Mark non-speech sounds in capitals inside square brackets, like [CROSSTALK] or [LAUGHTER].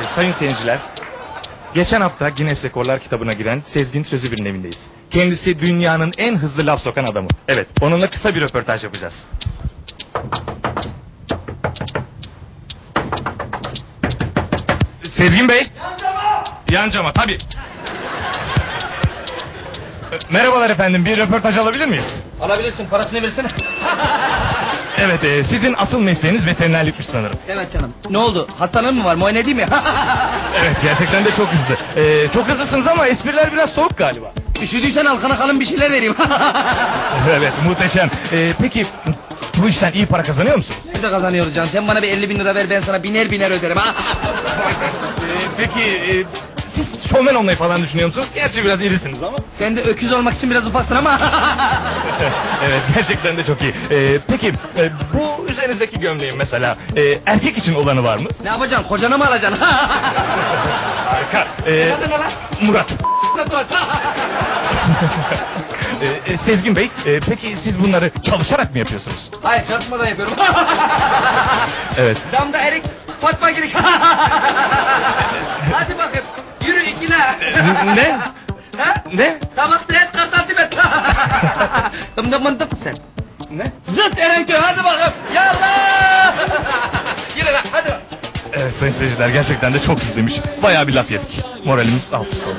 Ee, sayın seyirciler, geçen hafta Guinness Rekorlar kitabına giren Sezgin Sözübir'in evindeyiz. Kendisi dünyanın en hızlı laf sokan adamı. Evet, onunla kısa bir röportaj yapacağız. Sezgin Bey. Yan cama tabii. Merhabalar efendim, bir röportaj alabilir miyiz? Alabilirsin parasını versene. [LAUGHS] Evet, e, sizin asıl mesleğiniz veterinerlikmiş sanırım. Evet canım. Ne oldu? Hastalığın mı var? Muayene edeyim mi? [LAUGHS] Evet, gerçekten de çok hızlı. E, çok hızlısınız ama espriler biraz soğuk galiba. Üşüdüysen alkana kalın bir şeyler vereyim. [LAUGHS] Evet, muhteşem. E, peki, bu işten iyi para kazanıyor musun? Bir de kazanıyoruz canım. Sen bana bir 50 bin lira ver ben sana biner biner öderim. [LAUGHS] E, peki, e, siz şovmen olmayı falan düşünüyor musunuz? Gerçi biraz irisiniz ama. [LAUGHS] Sen de öküz olmak için biraz ufaksın ama. [LAUGHS] evet, gerçekten de çok iyi. E, peki, e, bu üzerinizdeki gömleğin mesela e, erkek için olanı var mı? ne yapacaksın? Kocana mı alacaksın? [LAUGHS] Harika. E, Adı ne lan? Murat. E, e, Sezgin Bey, e, peki siz bunları çalışarak mı yapıyorsunuz? Hayır çalışmadan yapıyorum. Evet. Damda erik Fatma girik. Ne? Ha? Ne? Tamam stres kartal tibet. Damda mıntık sen. Ne? Zıt Erenköy hadi bakalım. Yallah. [LAUGHS] Yürü lan hadi. Evet sayın seyirciler gerçekten de çok hızlıymış. Bayağı bir laf yedik. Moralimiz alt üst oldu.